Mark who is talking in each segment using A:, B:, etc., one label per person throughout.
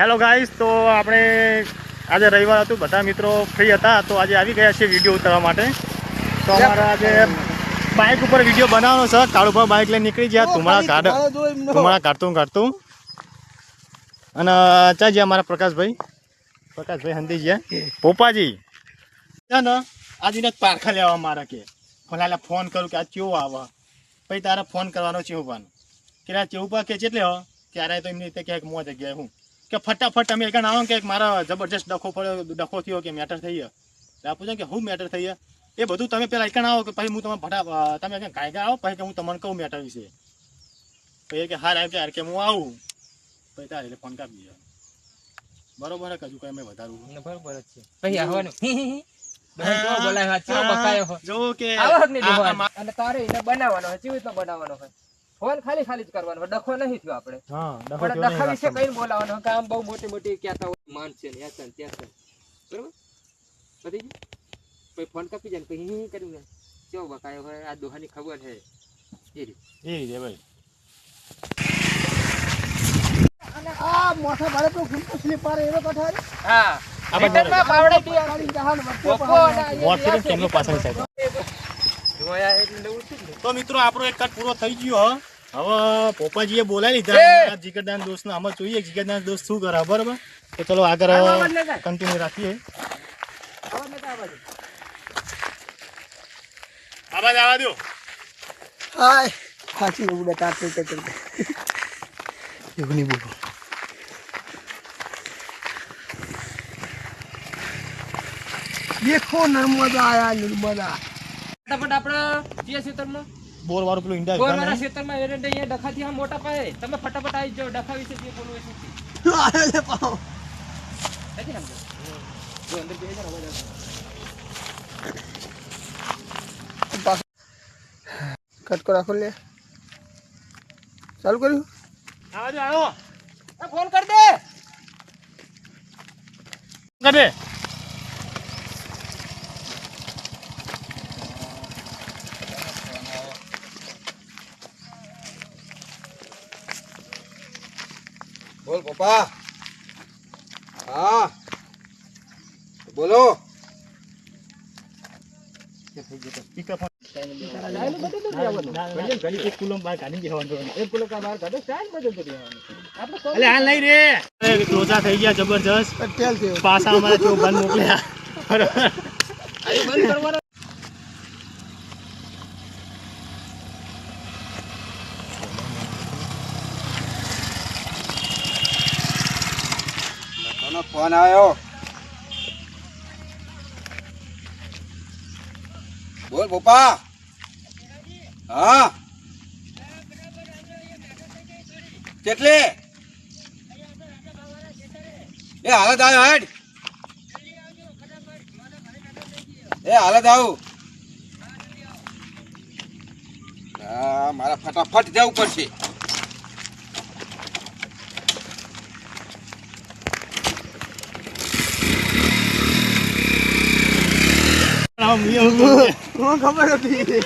A: Hello guys તો આપણે આજે રવિવાર હતું બધા મિત્રો ફ્રી હતા તો આજે આવી ગયા છીએ વીડિયો ઉતારવા માટે. તો અમારા આજે બાઇક ઉપર વીડિયો બનાવવાનો છે. કાળુભા બાઇક લઈને નીકળી ગયા ધુમાડા કાઢ ધુમાડા કાઢતું કાઢતું. અને ચા જ્યાં મારા પ્રકાશભાઈ. પ્રકાશભાઈ હંદી ગયા પોપાજી ને આજે પારખા લેવા મારા કે. ફલાલા ફોન કરું કે આ કેવું આવે? પછી તારે ફોન કરવાનો ચેવું પણ કે આ ચેવું કે ચેટલે હો? ત્યારે તો એમની રીતે ક્યાંક મોં જગ્યાએ હું. કે ફટાફટ તમે એક આવો કે મારા જબરજસ્ત ડખો પડ્યો ડખો થયો કે મેટર થઈ ગયો. આપું છે કે હું મેટર થઈ ગયા? એ બધું તમે પેલા એક આવો કે પછી હું તમે ફટા તમે કે ગાયકા આવો પછી કે હું તમને કહું મેટર વિશે. પછી કે હાર આવ્યો કે હાર કે હું આવું. પછી તારે એટલે ફોન કાપી દીધો બરોબર કજુ કઈ મેં વધારું
B: બરોબર જ છે. પછી આવવાનું.
A: જો કે
B: અને તારે એને બનાવવાનો હોય કેવી રીતના બનાવવાનો હોય? ફોન ખાલી ખાલી જ કરવાનો ડખો નહીં થયો આપણે. પણ ડખા વિશે કઈ બોલાવવાનો કામ બહુ મોટી મોટી કહેતા હોય. માન છે ને યાસન ત્યાસન બરોબર? પતી ગયું પછી ફોન કાપી જાય પછી હિ કર્યું ને? કેવો બકાયો હોય આ દોહાની ખબર છે. એ રીતે
A: એ રીતે ભાઈ.
C: આ મોટા ગુંટો સ્લીપર એનો કઠાર
B: હા. પાવડે
C: જહાન વચ્ચે
B: અને
A: પાછળ
B: જોયા એટલે થયું
A: તો મિત્રો આપણો એક કટ પૂરો થઈ ગયો હ. હવે પોપાજીએ બોલાવી લીધા.
B: જીગરદાન
A: દોસ્ત ને દોસ્તને આમાં જોઈએ જીગરદાન દોસ્ત શું કરે બરાબર તો ચલો આગળ. કન્ટિન્યુ રાખીએ.
B: આવાજ
A: આવા. દો
C: હાય. ખાસી નું ઉડે તાર તે તે એવું નહીં બોલો દેખો નર્મદા આયા નર્મદા.
B: ફટાફટ આપણે જે ક્ષેત્રમાં
A: બોર વાળું પેલું ઇન્ડિયા
B: ગોરવાના ક્ષેત્રમાં એરંડા અહીંયા ડખાથી આ મોટા પાયે. તમે ફટાફટ આવી જાઓ ડખા વિશે જે બોલવું એ શું છે?
C: લે પાવ
B: હજી ને જો અંદર બેસી જાઓ, અવાજ.
C: કટકો રાખો લે. ચાલુ કર્યું?
A: આવાજ
B: આવ્યો ફોન કર દે.
A: કર દે. રે. પપ્પા થઈ ગયા જબરજસ્ત. પાછા અમારે બંધ મોકલ્યા બરાબર
B: આ બંધ કરવાનો.
D: કોનો ફોન બોલ પપ્પા. હા. કેટલે? એ હાલત આવ્યો હેડ. એ હાલત આવું. મારા ફટાફટ જવું પડશે.
A: આમ એવું.
C: મને ખબર હતી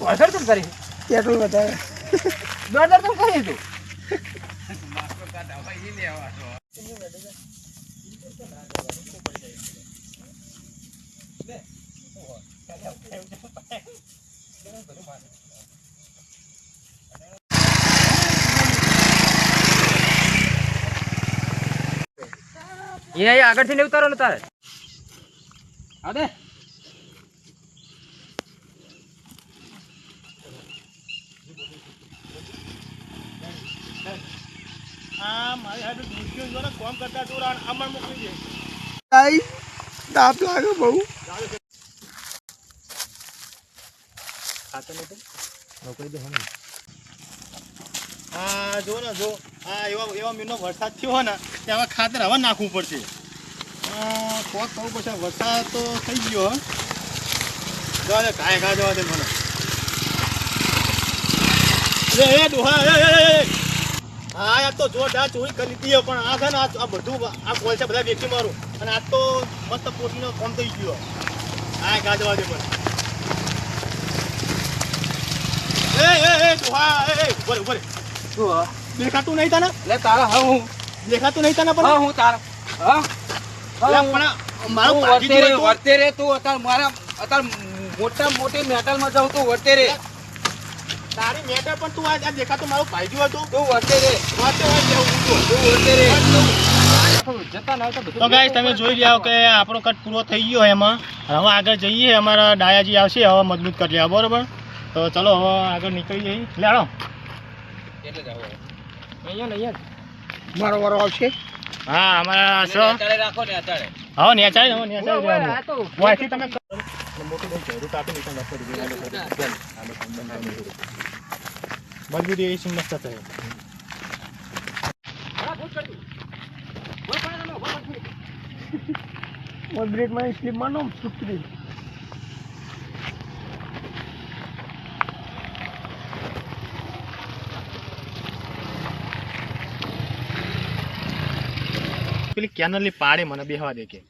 B: પાછળ કેમ કરી?
C: પેટ્રોલ વધારે
B: દોઢ તો કરી તું. અહીંયા અહીંયા આગળથી ને ઉતારો ને તારે. હા દે.
A: આ મારી હાથે દૂધીઓ જો ને કોમ કરતા દૂર આ અમર મોકલી દે.
C: આઈ તાપ લાગે
A: જો ને જો આ એવા એવા મીનો વરસાદ થયો હોય ને ત્યાં ખાતર હવે નાખવું પડશે. કોક થવું પડશે વરસાદ તો થઈ ગયો કાંઈ જવા દે મને. એ એ એ, એ, એ. હા આ તો જોરદાર ચોરી કરી દીધી પણ આ છે ને આ આ બધું આ કોલ છે બધા વેચી મારું. અને આ તો મસ્ત પોતીનો ફોન થઈ ગયો. હા કાંઈ જવા દે ડોહા એ એ, ઊભો રે, ઊભો રે. દેખાતું નહીં તને?
D: લે તારા હા હું.
A: દેખાતું નહીં તને પણ?
D: હું તારા. હા?
A: પણ
D: વર્તે રે. વર્તે તું અત્યારે મારા અત્યારે મોટા મોટી મેટલમાં જાઉં તું વર્તે રે.
A: તારી મેટર પણ તું આ દેખાતું મારું ભાઈજું હતું.
D: તું વર્તે રે.
A: વાતે હોય જેવું
D: તું વર્તે રે. જતા તો
A: ગાઈસ તમે જોઈ રહ્યા કે આપણો કટ પૂરો થઈ ગયો એમાં. હવે આગળ જઈએ અમારા ડાયાજી આવશે હવે મજબૂત કરી લેવા બરોબર? તો ચલો હવે આગળ નીકળી જઈએ. લેડો.
D: એટલે જ આવો. અહીંયા ને અહીંયા
C: મારો વારો આવશે.
A: હા અમારા
D: અત્યારે રાખો ને અત્યારે.
A: હા નેચાઈ હવે
D: હું
A: જવાનું.
D: આ
A: વાયથી તમે મોટું બહુ જરૂર આપી નહીં મજબૂતી એ મસ્ત થયો
C: બ્રેકમાં સ્લીપમાં નો સુતરી.
A: પેલી કેનલની પાડે મને બેહવા દે કે.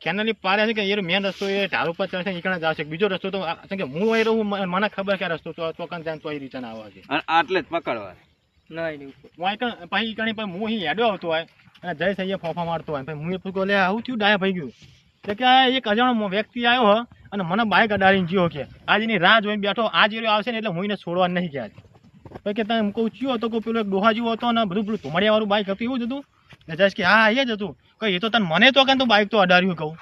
A: કેનલની પાડે છે કે એ મેન રસ્તો એ ઢાળ ઉપર ચડશે નીકળે જશે બીજો રસ્તો તો કે હું અહીં રહું મને ખબર કે રસ્તો તો ચોકન કન જાય તો એ રીતે ના આવે છે
D: આટલે જ પકડવા. નહીં
A: હું પછી કણી પછી હું અહીં હેડ્યો આવતો હોય અને જય સહીએ ફોફા મારતો હોય. પછી હું એ પૂછ્યું લે આવું થયું? ડાયા ભાઈ ગયું કે એક અજાણો વ્યક્તિ આવ્યો હો અને મને બાઇક અડાડીને ગયો કે. આજ એની રાહ જોઈને બેઠો. આજ એ આવશે ને એટલે હું એને છોડવા નહીં ગયા. પછી કે તમે કહું ચિયો હતો કે પેલો એક ડોહા જેવો હતો ને બધું પેલું ધુમાડિયા વાળું બાઇક હતું એવું જ હતું? ને કે હા એ જ હતું. કઈ એ તો તને મને તો કાં તું બાઇક તો અડાર્યું કહું?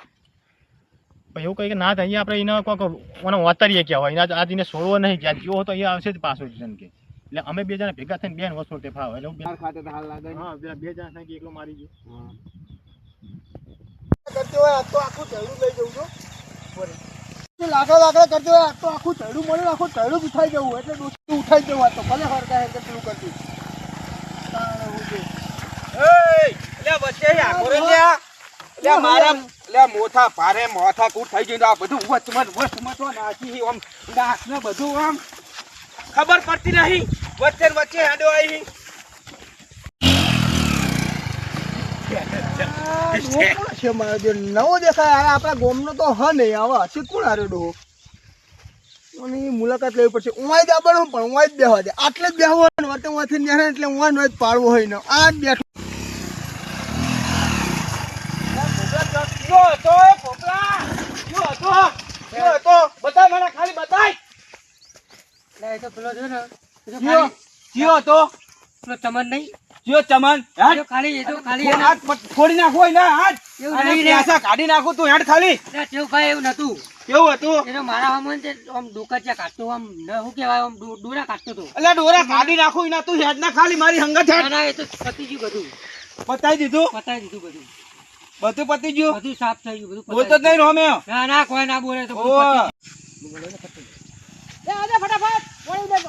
A: પછી એવું કહી કે ના થાય અહીંયા આપણે એને કોઈક મને વાતરીએ ક્યાં હોય? એના આજ એને છોડવો નહીં ક્યાં આજ તો અહીંયા આવશે જ પાછો જ. કે. એટલે અમે બે જણા ભેગા થઈને બેન વસ્તુ તે ફાવે. એટલે હું બે-
D: ખાતે તો હાલ લાગે
A: હા પેલા બે જણા થાય કે એકલો મારી ગયો.
C: કરતો હોય આ તો આખું ચડ્યું લઈ જવું છું લાકડા લાકડા કરતો હોય આ તો આખું ચડ્યું મળ્યું આખું ચડ્યું ઉઠાઈ જવું. એટલે દોસ્તું ઉઠાઈ જવું આ તો. ભલે હરકા હેર કે પેલું કરતું
D: મોથા ભારે મોથા કૂટ થઈ ગયું આ બધું વચમત વચમત તો નાખી આમ નાક ને બધું આમ. ખબર પડતી નહીં. વચ્ચે વચ્ચે હેડો આવી
C: નવો દેખાય. આપણા ગોમનો તો હ નહીં આવા હશે કોણ આની મુલાકાત લેવી પડશે. ઉવાય દાબણ પણ ઉવાય જ બેહવા દે. આટલે જ બેહવો હોય ને વચ્ચે ન્યારે એટલે ઉવાય નો જ પાડવો હોય ને. આ જ બેઠો
D: જો હતો એ પોપલા જો હતો જો હતો. બતાય મને ખાલી બતાય.
E: એ તો પેલો છે ને
D: જીઓ જીઓ હતો.
E: પેલો ચમન નહીં.
D: જીઓ ચમન હેડ.
E: ખાલી એ તો ખાલી
D: હાથ ફોડી નાખો એના હાથ.
E: એવું નહીં રે.
D: કાઢી નાખું તું હેડ ખાલી.
E: એના ટેવભાઈ એવું નતું.
D: કેવું હતું?
E: મારા આમ છે આમ કાઢતો આમ ન શું કહેવાય આમ ડોરા કાઢતો હતો
D: એટલે ડોરા કાઢી નાખું એના તું હેડ ના ખાલી મારી હંગત હેડ.
E: ના એ તો પતી ગયું બધું.
D: પતાઈ દીધું?
E: પતાવી દીધું બધું.
D: બધું પતી ગયું?
E: બધું સાફ થઈ ગયું બધું
D: બોલતો નહીં રોમે
E: ના ના કોઈ ના બોલે તો ફટાફટ. વળી.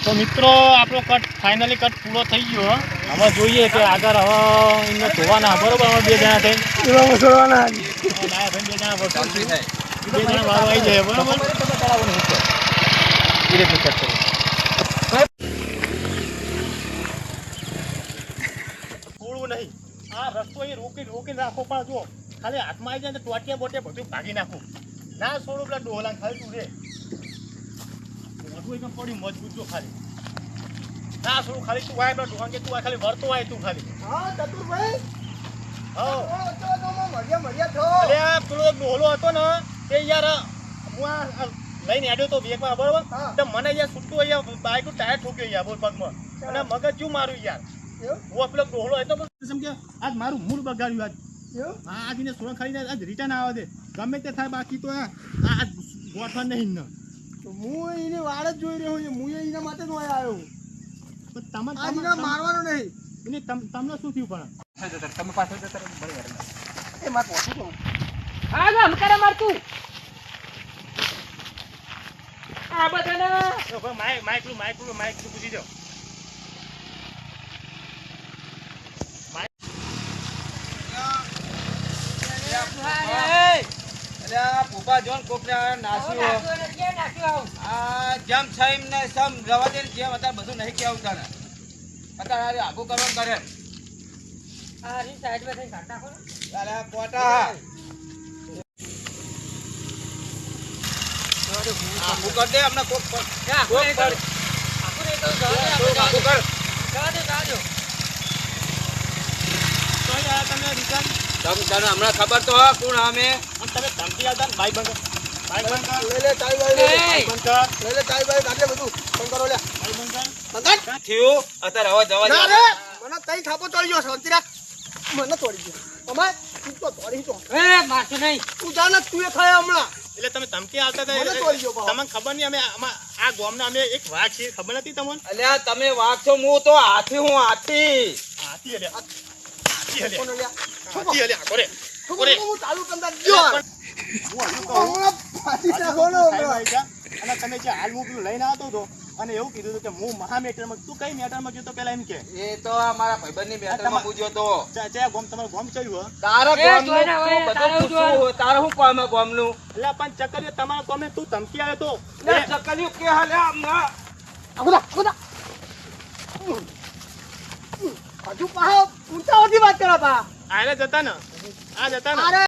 A: તો મિત્રો આપણો કટ ફાઇનલી કટ પૂરો થઈ ગયો હવે જોઈએ કે આગળ હવે એમને ધોવાના બરોબર હવે બે જણા થઈને? બે જણા બે જણા વારો આવી જાય બરોબર? એ કટ કરવું. થોડું નહીં. આ રસ્તો એ રોકી રોકી રાખો પણ જો ખાલી હાથમાં આવી જાય ને ટોટિયા બોટિયા બધું ભાગી નાખું. ના છોડું પેલા ડોલા ખાલી તું રે. મોટું એકદમ પડ્યું મજબૂત જો ખાલી. ના થોડું ખાલી તું આય પેલા ડોહા કે તું આ ખાલી વર્તો આય તું ખાલી.
C: હા ચતુરભાઈ.
A: હો.
C: ઓ, તો તો માં મળ્યા મળ્યા છો
A: અરે પેલો એક ડોહલો હતો ને તે યાર હું આ લઈને આડ્યો તો વેગમાં બરોબર? તો મને યાર છૂટું અહીંયા બાઈકનું ટાયર ઠોક્યો યાર બોલ પગમાં. અને મગજ શું મારું યાર.
C: એવું?
A: હું પેલો ડોહળો હતો પણ સમજ આજ મારું મૂળ બગાડ્યું આજ? હા આજ એને સોળ ખાઈને આજ રિટર્ન આવે દે ગમે તે થાય બાકી તો આ ગોઠવા નહીં
C: હું એને વાળ જ જોઈ રહ્યો છું હું એના માટે જ અહીંયા આવ્યો
A: પણ તમે
C: મારવાનો નહીં.
A: એને તમ- તમને શું થયું પણ?
D: તમે પાછળ જતા
C: એ મારે પહોંચું
E: જો હમકારે મારતું આ બધાને
A: માઇક માઇકલું માઇકલું માઇકલું પૂછી દો
D: ભૂપા જોન કોકને નાસ્યું. આ જેમ છે એમ ને સમ રવા દે જેમ અત્યારે બધું નહીં કેવું તને અત્યારે આગું કરવાનું કરે
E: આ રીત સાઈડમાં થઈ કાઢ નાખો.
D: અરે પોટા આખું કર દે અમને કોક કોક
E: કરું. આખું કર
D: હમણાં ખબર તો કોણ અમે
A: તમે ધમકી આવતા બંધ
C: મને તોડી ગયો અમાર તું તો તોડી તો
E: એ, મારશો નહીં.
C: તું જા તું એ ખાય હમણાં
A: એટલે તમે ધમકી આવતા હતા. તમને ખબર નહીં અમે આમાં આ ગામના અમે એક વાઘ છીએ ખબર નથી તમને
D: અલ્યા તમે વાઘ છો હું તો હાથી હું હાથી
A: હાથી કોરે.
C: હું ચાલુ
A: હું
C: હમણાં નાખો ને.
A: અને તમે જે હાલ હું લઈને આવતો હતો અને એવું કીધું હતું કે હું મહા મેટરમાં તું કઈ મેટરમાં ગયો તો પેલા એમ કે.
D: એ તો મારા ભાઈબંધની મેટરમાં પૂજ્યો તો.
A: ચા ગોમ તમારું ગોમ હો.
D: તારા પૂછવું. તારે શું કામ હે ગામનું?
A: એટલે પણ ચક્કર તમારા ગોમે તું ધમકી આવ્યો તો.
D: ચકલીઓ કે હાલે આમના?
C: આગોદા, આગોદા. હજુ પાહો ઊંચા ઓછી વાત કરો પા
A: આયલા જતા ને. આ જતા ને.